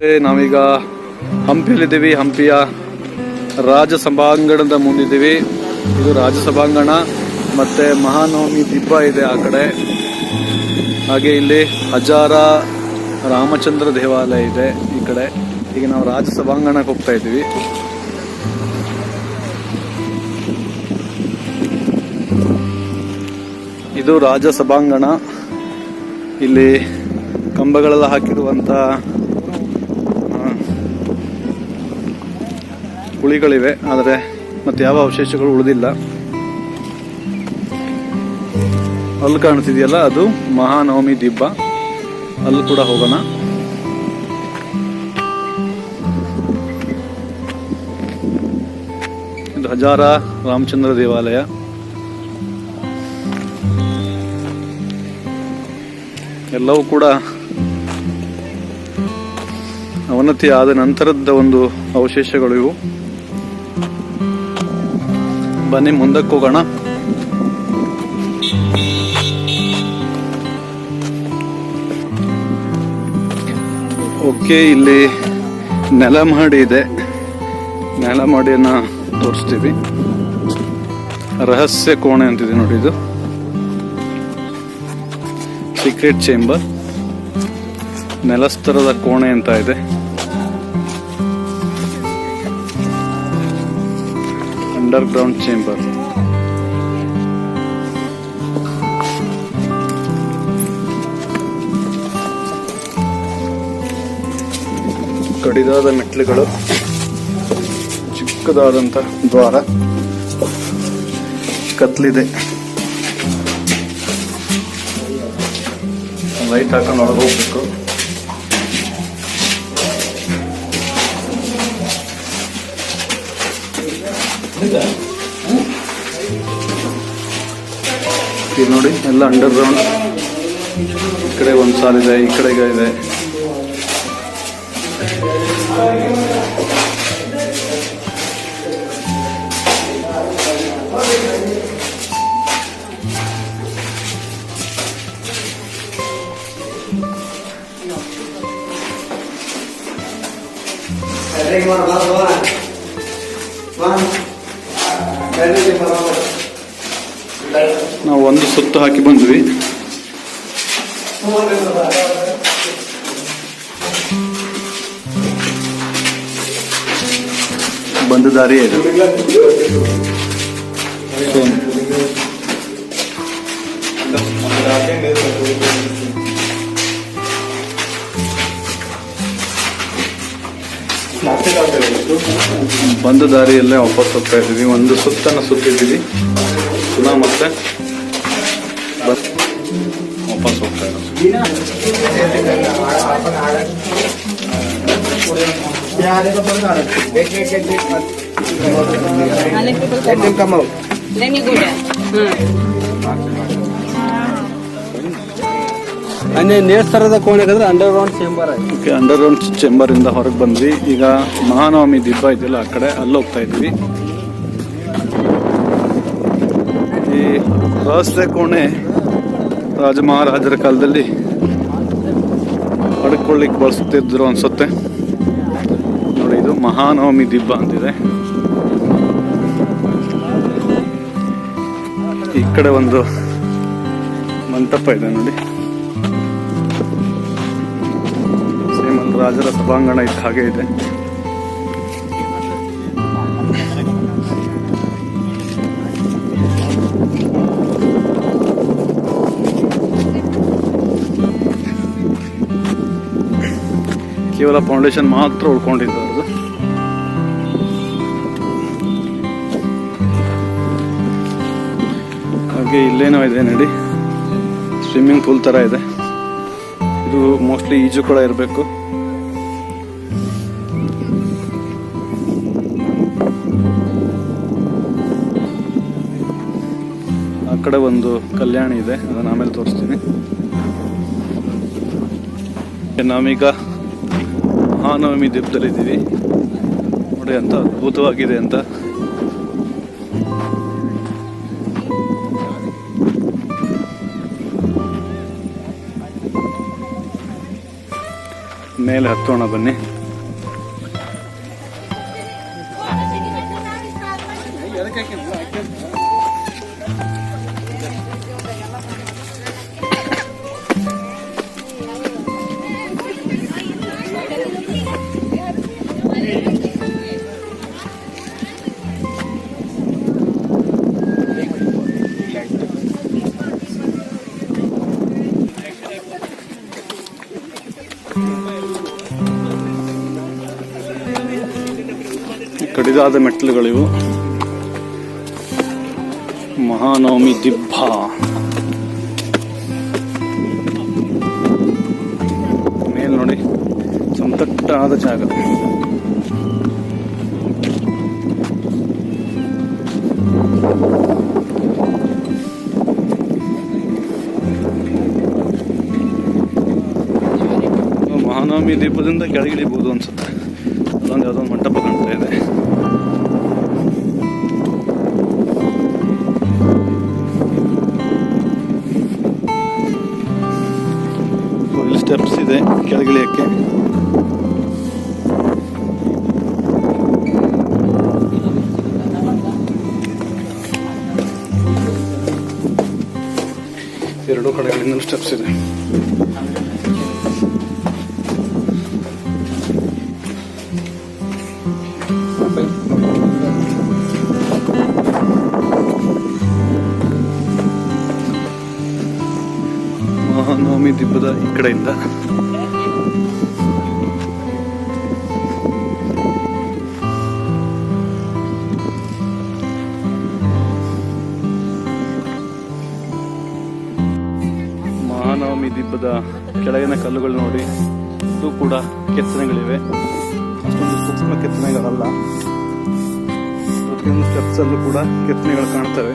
ನಾವೀಗ ಹಂಪಿಯಲ್ಲಿದ್ದೀವಿ, ಹಂಪಿಯ ರಾಜ ಸಭಾಂಗಣದ ಮುಂದಿದ್ದೀವಿ. ಇದು ರಾಜ ಸಭಾಂಗಣ, ಮತ್ತೆ ಮಹಾನವಮಿ ದಿಬ್ಬ ಇದೆ ಆ ಕಡೆ. ಹಾಗೆ ಇಲ್ಲಿ ಹಜಾರ ರಾಮಚಂದ್ರ ದೇವಾಲಯ ಇದೆ ಈ ಕಡೆ. ಈಗ ನಾವು ರಾಜ ಸಭಾಂಗಣಕ್ಕೆ ಹೋಗ್ತಾ ಇದ್ದೀವಿ. ಇದು ರಾಜ ಸಭಾಂಗಣ. ಇಲ್ಲಿ ಕಂಬಗಳೆಲ್ಲ ಹಾಕಿರುವಂತ ಹುಳಿಗಳಿವೆ, ಆದರೆ ಮತ್ತೆ ಯಾವ ಅವಶೇಷಗಳು ಉಳಿದಿಲ್ಲ. ಅಲ್ಲಿ ಕಾಣ್ತಿದೆಯಲ್ಲ ಅದು ಮಹಾನವಮಿ ದಿಬ್ಬ. ಅಲ್ಲಿ ಕೂಡ ಹೋಗೋಣ. ಇದು ಹಜಾರ ರಾಮಚಂದ್ರ ದೇವಾಲಯ. ಎಲ್ಲವೂ ಕೂಡ ಅವನತಿ ಆದ ನಂತರದ ಒಂದು ಅವಶೇಷಗಳು ಇವು. ಬನ್ನಿ, ಮುಂದಕ್ಕೆ ಹೋಗೋಣ. ಓಕೆ, ಇಲ್ಲಿ ನೆಲಮಹಡಿ ಇದೆ. ನೆಲಮಹಡಿಯನ್ನ ತೋರಿಸ್ತೀವಿ. ರಹಸ್ಯ ಕೋಣೆ ಅಂತಿದೆ ನೋಡಿ ಇದು. ಸೀಕ್ರೆಟ್ ಚೇಂಬರ್ ನೆಲಸ್ತರದ ಕೋಣೆ ಅಂತ ಇದೆ. ಅಂಡರ್ ಗ್ರೌಂಡ್ ಚೇಂಬರ್ ಕಡಿದಾದ ಮೆಟ್ಲುಗಳು ಚಿಕ್ಕದಾದಂತ ದ್ವಾರ ಕತ್ಲಿದೆ. ಲೈಟ್ ಹಾಕೊಂಡು ಒಳಗೆ ಹೋಗ್ಬೇಕು. ನೋಡಿ ಎಲ್ಲ ಅಂಡರ್ ಗ್ರೌಂಡ್ ಈ ಕಡೆ ಒಂದು ಸಾಲಿದೆ ಈ ಕಡೆಗೆ ಇದೆ. ಸುತ್ತು ಹಾಕಿ ಬಂದ್ವಿ. ಬಂದ ದಾರಿ ಬಂದ ದಾರಿಯಲ್ಲೇ ವಾಪಸ್ ಹೋಗ್ತಾ ಇದ್ದೀವಿ. ಒಂದು ಸುತ್ತನ್ನು ಸುತ್ತಿದ್ದೀವಿ. ಪುನಃ ಮತ್ತೆ ನೇಸ್ತರದ ಕೋಣೆ ಅಂದ್ರೆ under ground chamber okay underground ಇಂದ ಹೊರಗೆ ಬಂದ್ವಿ. ಈಗ ಮಹಾನವಮಿ ದಿಬ್ಬ ಇದೆಯಲ್ಲ, ಆ ಕಡೆ ಅಲ್ಲಿ ಹೋಗ್ತಾ ಇದ್ವಿ ಈ ರಸ್ತೆ ಕೋಣೆ ರಾಜ ಮಹಾರಾಜರ ಕಾಲದಲ್ಲಿ ಪಡ್ಕೊಳ್ಳಿಕ್ಕೆ ಬಳಸುತ್ತಿದ್ದರು ಅನ್ಸುತ್ತೆ. ನೋಡಿ, ಇದು ಮಹಾನವಮಿ ದಿಬ್ಬ ಅಂತಿದೆ. ಈ ಕಡೆ ಒಂದು ಮಂಟಪ ಇದೆ ನೋಡಿ. ಸೇಮ್ ರಾಜರ ಸಭಾಂಗಣ ಇದ್ದ ಹಾಗೆ ಇದೆ. ಕೇವಲ ಫೌಂಡೇಶನ್ ಮಾತ್ರ ಉಳ್ಕೊಂಡಿದ್ದು ಅದು ಹಾಗೆ ಇಲ್ಲೇನೋ ಇದೆ ನೋಡಿ. ಸ್ವಿಮ್ಮಿಂಗ್ ಪೂಲ್ ತರ ಇದೆ. ಇದು ಮೋಸ್ಟ್ಲಿ ಈಜು ಕೂಡ ಇರಬೇಕು. ಆ ಕಡೆ ಒಂದು ಕಲ್ಯಾಣಿ ಇದೆ, ಅದನ್ನ ಆಮೇಲೆ ತೋರಿಸ್ತೀನಿ. ನಾವೀಗ ಮಹಾನವಮಿ ದಿಬ್ಬದಲ್ಲಿದ್ದೀವಿ ನೋಡಿ ಅಂತ ಅದ್ಭುತವಾಗಿದೆ ಅಂತ. ಮೇಲೆ ಹತ್ತೋಣ ಬನ್ನಿ. ಈ ಕಡಿದಾದ ಮೆಟ್ಟಿಲುಗಳಿವು. ಮಹಾನವಮಿ ದಿಬ್ಬ. ಮೇಲ್ ನೋಡಿ ಸಂತಟ್ಟಾದ ಜಾಗ. ಮಹಾನವಮಿ ದೀಪದಿಂದ ಕೆಳಗಿಳಿಬಹುದು ಅನ್ಸುತ್ತೆ. ಅಲ್ಲೊಂದು ಯಾವುದೋ ಒಂದು ಮಂಟಪ ಕಾಣ್ತಾ ಇದೆ. ಸ್ಟೆಪ್ಸ್ ಇದೆ ಕೆಳಗಿಳಿಯಕ್ಕೆ. ಎರಡು ಕಡೆಗಳಿಂದ ಸ್ಟೆಪ್ಸ್ ಇದೆ. ಕಡೆಯಿಂದ. ಮಹಾನವಮಿ ದಿಬ್ಬದ ಕೆಳಗಿನ ಕಲ್ಲುಗಳು ನೋಡಿ. ಇದು ಕೂಡ ಕೆತ್ತನೆಗಳಿವೆ. ಸೂಕ್ಷ್ಮ ಕೆತ್ತನೆಗಳಲ್ಲ. ಪ್ರತಿಯೊಂದು ಸ್ಟೆಪ್ಸ್ ಅಲ್ಲೂ ಕೂಡ ಕೆತ್ತನೆಗಳು ಕಾಣ್ತವೆ.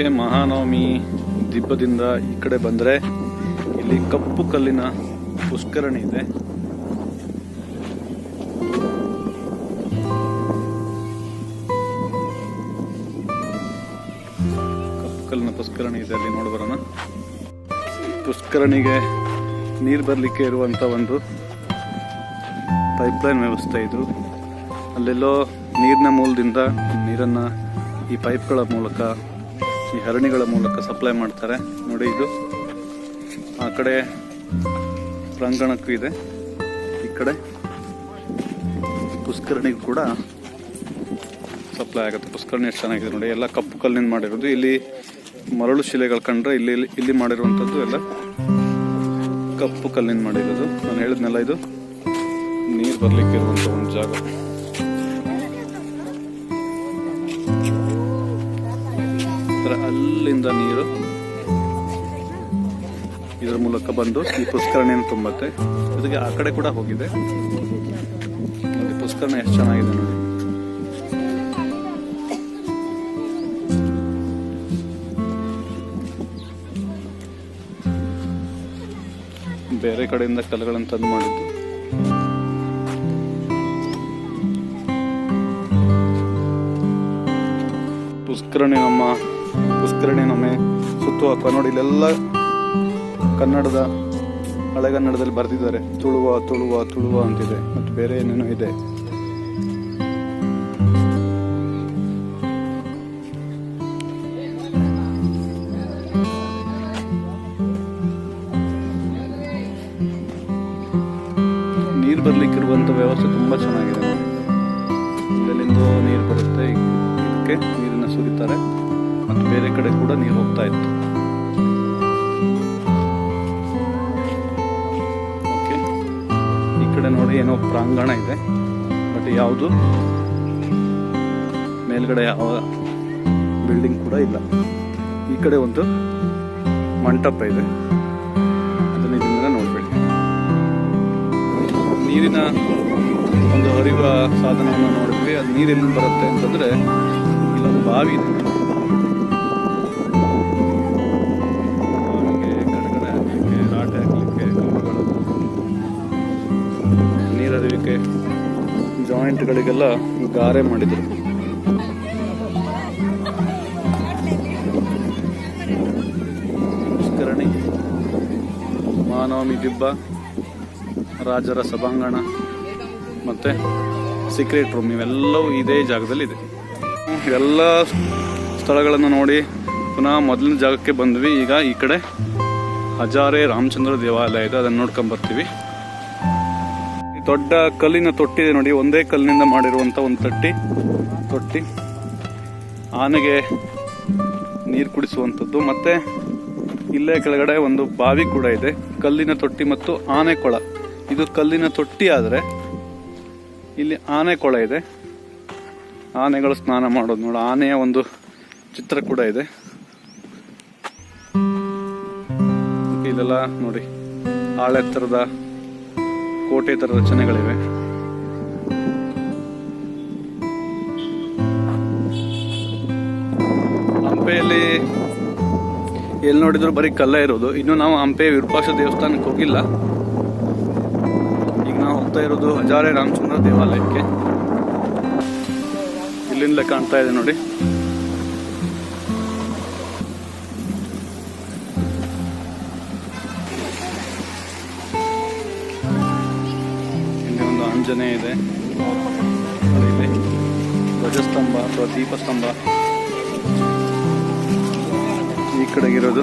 ಓಕೆ ಮಹಾನವಮಿ ದಿಬ್ಬದಿಂದ ಈ ಕಡೆ ಬಂದರೆ ಇಲ್ಲಿ ಕಪ್ಪು ಕಲ್ಲಿನ ಪುಷ್ಕರಣಿ ಇದೆ. ಕಪ್ಪು ಕಲ್ಲಿನ ಪುಷ್ಕರಣಿ ಇದೆ ಅಲ್ಲಿ ನೋಡಿ ಬರೋಣ. ಪುಷ್ಕರಣಿಗೆ ನೀರು ಬರಲಿಕ್ಕೆ ಇರುವಂಥ ಒಂದು ಪೈಪ್ಲೈನ್ ವ್ಯವಸ್ಥೆ ಇದು. ಅಲ್ಲೆಲ್ಲೋ ನೀರಿನ ಮೂಲದಿಂದ ನೀರನ್ನು ಈ ಪೈಪ್ಗಳ ಮೂಲಕ ಈ ಹರಣಿಗಳ ಮೂಲಕ ಸಪ್ಲೈ ಮಾಡ್ತಾರೆ. ನೋಡಿ ಇದು. ಆ ಕಡೆ ಪ್ರಾಂಗಣಕ್ಕೂ ಇದೆ. ಈ ಕಡೆ ಪುಷ್ಕರಣಿಗೂ ಕೂಡ ಸಪ್ಲೈ ಆಗುತ್ತೆ. ಪುಷ್ಕರಣಿ ಎಷ್ಟು ಚೆನ್ನಾಗಿದೆ ನೋಡಿ. ಎಲ್ಲ ಕಪ್ಪು ಕಲ್ಲಿನಿಂದ ಮಾಡಿರೋದು. ಇಲ್ಲಿ ಮರಳು ಶಿಲೆಗಳು ಕಂಡ್ರೆ ಇಲ್ಲಿ, ಇಲ್ಲಿ- ಮಾಡಿರುವಂಥದ್ದು ಎಲ್ಲ ಕಪ್ಪು ಕಲ್ಲಿಂದ ಮಾಡಿರೋದು. ನಾನು ಹೇಳಿದ್ನೆಲ್ಲ ಇದು. ನೀರು ಬರಲಿಕ್ಕೆ ಇರುವಂಥ ಒಂದು ಜಾಗ. ಅಲ್ಲಿಂದ ನೀರು. ಇದರ ಮೂಲಕ ಬಂದು ಈ ಪುಷ್ಕರಣಿಯನ್ನು ತುಂಬುತ್ತೆ. ಜೊತೆಗೆ ಆ ಕಡೆ ಕೂಡ ಹೋಗಿದೆ. ಪುಷ್ಕರಣಿ ಎಷ್ಟು ಚೆನ್ನಾಗಿದೆ ನೋಡಿ. ಬೇರೆ ಕಡೆಯಿಂದ ಕಲ್ಲುಗಳನ್ನು ತಂದು ಮಾಡಿದ್ದು. ಪುಷ್ಕರಣೆ ನಮ್ಮ ಪುಷ್ಕರಣಿ ನೊಮ್ಮೆ ಸುತ್ತು ಹಾಕುವ. ನೋಡಿ, ಇಲ್ಲೆಲ್ಲ ಕನ್ನಡದ ಹಳೆಗನ್ನಡದಲ್ಲಿ ಬರೆದಿದ್ದಾರೆ. ತುಳುವ ತುಳುವ ತುಳುವ ಅಂತಿದೆ. ಮತ್ತು ಬೇರೆ ಏನೇನೋ ಇದೆ. ನೀರು ಬರ್ಲಿಕ್ಕಿರುವಂಥ ವ್ಯವಸ್ಥೆ ತುಂಬ ಚೆನ್ನಾಗಿದೆ. ನೋಡಿ ನೀರು ಬರುತ್ತೆ. ನೀರನ್ನ ಸುರಿತಾರೆ. ಮತ್ತು ಬೇರೆ ಕಡೆ ಕೂಡ ನೀರು ಹೋಗ್ತಾ ಇತ್ತು. ಓಕೆ ಈ ಕಡೆ ನೋಡಿ ಏನೋ ಪ್ರಾಂಗಣ ಇದೆ. ಬಟ್ ಯಾವುದು? ಮೇಲ್ಗಡೆ ಯಾವ ಬಿಲ್ಡಿಂಗ್ ಕೂಡ ಇಲ್ಲ. ಈ ಕಡೆ ಒಂದು ಮಂಟಪ ಇದೆ. ಅದನ್ನ ಇದರಿಂದ ನೋಡ್ಬೇಡಿ. ನೀರಿನ ಒಂದು ಹರಿಯುವ ಸಾಧನವನ್ನು ನೋಡಿದ್ವಿ. ಅದು ನೀರೆಲ್ಲಿ ಬರುತ್ತೆ ಅಂತಂದರೆ, ಇಲ್ಲೊಂದು ಬಾವಿ ಇದೆ. ಇದಕ್ಕೆ ಜಾಯಿಂಟ್ಗಳಿಗೆಲ್ಲ ಗಾರೆ ಮಾಡಿದರು. ಪುಷ್ಕರಣಿ ಮಾನವಮಿ ದಿಬ್ಬ ರಾಜರ ಸಭಾಂಗಣ ಮತ್ತು ಸೀಕ್ರೆಟ್ ರೂಮ್ ಇವೆಲ್ಲವೂ ಇದೇ ಜಾಗದಲ್ಲಿ ಇದೆ ಎಲ್ಲ ಸ್ಥಳಗಳನ್ನು ನೋಡಿ ಪುನಃ ಮೊದಲಿನ ಜಾಗಕ್ಕೆ ಬಂದ್ವಿ. ಈಗ ಈ ಕಡೆ ಹಜಾರೆ ರಾಮಚಂದ್ರ ದೇವಾಲಯ ಇದೆ. ಅದನ್ನು ನೋಡ್ಕೊಂಡ್ ಬರ್ತೀವಿ. ಈ ದೊಡ್ಡ ಕಲ್ಲಿನ ತೊಟ್ಟಿ ಇದೆ ನೋಡಿ. ಒಂದೇ ಕಲ್ಲಿನಿಂದ ಮಾಡಿರುವಂತ ಒಂದು ತಟ್ಟಿ, ತೊಟ್ಟಿ. ಆನೆಗೆ ನೀರು ಕುಡಿಸುವಂಥದ್ದು ಮತ್ತೆ ಇಲ್ಲೇ ಕೆಳಗಡೆ ಒಂದು ಬಾವಿ ಕೂಡ ಇದೆ. ಕಲ್ಲಿನ ತೊಟ್ಟಿ ಮತ್ತು ಆನೆ ಕೊಳ. ಇದು ಕಲ್ಲಿನ ತೊಟ್ಟಿ ಆದರೆ ಇಲ್ಲಿ ಆನೆ ಕೊಳ ಇದೆ. ಆನೆಗಳು ಸ್ನಾನ ಮಾಡೋದು ನೋಡಿ. ಆನೆಯ ಒಂದು ಚಿತ್ರ ಕೂಡ ಇದೆ. ಇಲ್ಲೆಲ್ಲ ನೋಡಿ. ಆಳೆ ಕೋಟೆ ಥರ ರಚನೆಗಳಿವೆ. ಹಂಪೆಯಲ್ಲಿ ಎಲ್ಲಿ ನೋಡಿದ್ರು ಬರೀ ಕಲ್ಲೇ ಇರೋದು. ಇನ್ನು ನಾವು ಹಂಪೆ ವಿರೂಪಾಕ್ಷ ದೇವಸ್ಥಾನಕ್ಕೆ ಹೋಗಿಲ್ಲ. ಈಗ ನಾವು ಹೋಗ್ತಾ ಇರೋದು ಹಜಾರೆ ರಾಮಚಂದ್ರ ದೇವಾಲಯಕ್ಕೆ. ಇಲ್ಲಿಂದಲೇ ಕಾಣ್ತಾ ಇದೆ ನೋಡಿ. ಆಂಜನೇಯ ಇದೆ. ಇಲ್ಲಿ ಧ್ವಜಸ್ತಂಭ ಅಥವಾ ದೀಪಸ್ತಂಭ. ಈ ಕಡೆಗಿರೋದು.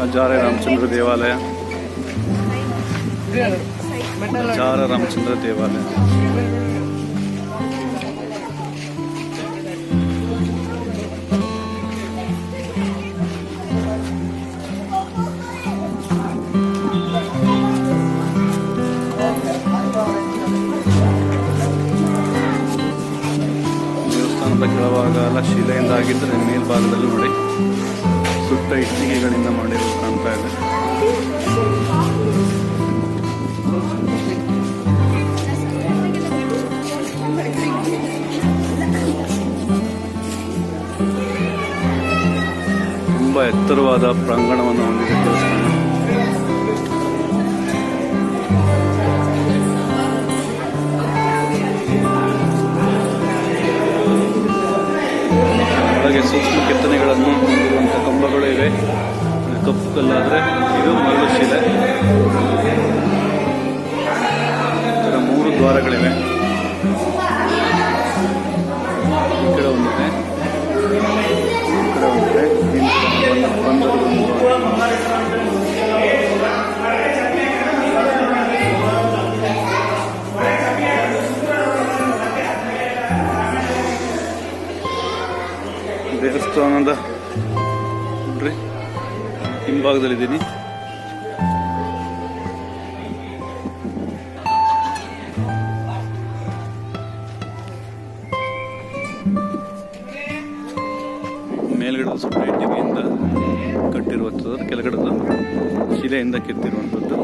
ಹಜಾರೆ ರಾಮಚಂದ್ರ ದೇವಾಲಯ. ಹಜಾರ ರಾಮಚಂದ್ರ ದೇವಾಲಯ. ಆಗಿದ್ದರೆ ಮೇಲ್ಭಾಗದಲ್ಲಿ ನೋಡಿ. ಸುತ್ತ ಇಟ್ಟಿಗೆಗಳಿಂದ ಮಾಡಿರೋದು ಕಾಣ್ತಾ ಇದೆ. ತುಂಬಾ ಎತ್ತರವಾದ ಪ್ರಾಂಗಣವನ್ನು ಹೊಂದಿದೆ ದೇವಸ್ಥಾನ. ಕೆತ್ತನೆಗಳನ್ನು ಹೊಂದಿರುವಂಥ ಕಂಬಗಳು ಇವೆ. ಕಪ್ಪು ಕಲ್ಲಾದರೆ ಇದು ಮರಳು ಶಿಲೆ ನೋಡ್ರಿ ಹಿಂಭಾಗದಲ್ಲಿದ್ದೀನಿ ಮೇಲ್ಗಡೆ ಸ್ವಲ್ಪ ಇಟ್ಟಿಗೆಯಿಂದ ಕಟ್ಟಿರುವಂಥದ್ದು ಕೆಳಗಡೆ ಶಿಲೆಯಿಂದ ಕೆತ್ತಿರುವಂಥದ್ದು.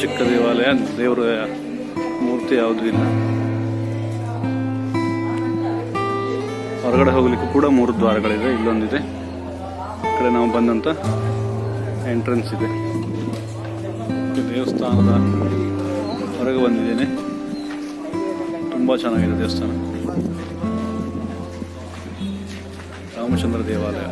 ಚಿಕ್ಕ ದೇವಾಲಯ, ದೇವರ ಮೂರ್ತಿ ಯಾವುದೂ ಇಲ್ಲ. ಹೊರಗಡೆ ಹೋಗ್ಲಿಕ್ಕೂ ಕೂಡ ಮೂರು ದ್ವಾರಗಳಿದೆ ಇಲ್ಲೊಂದಿದೆ. ಈ ಕಡೆ ನಾವು ಬಂದಂತ ಎಂಟ್ರೆನ್ಸ್ ಇದೆ. ದೇವಸ್ಥಾನದ ಹೊರಗೆ ಬಂದಿದ್ದೇನೆ. ತುಂಬ ಚೆನ್ನಾಗಿದೆ ದೇವಸ್ಥಾನ. ರಾಮಚಂದ್ರ ದೇವಾಲಯ.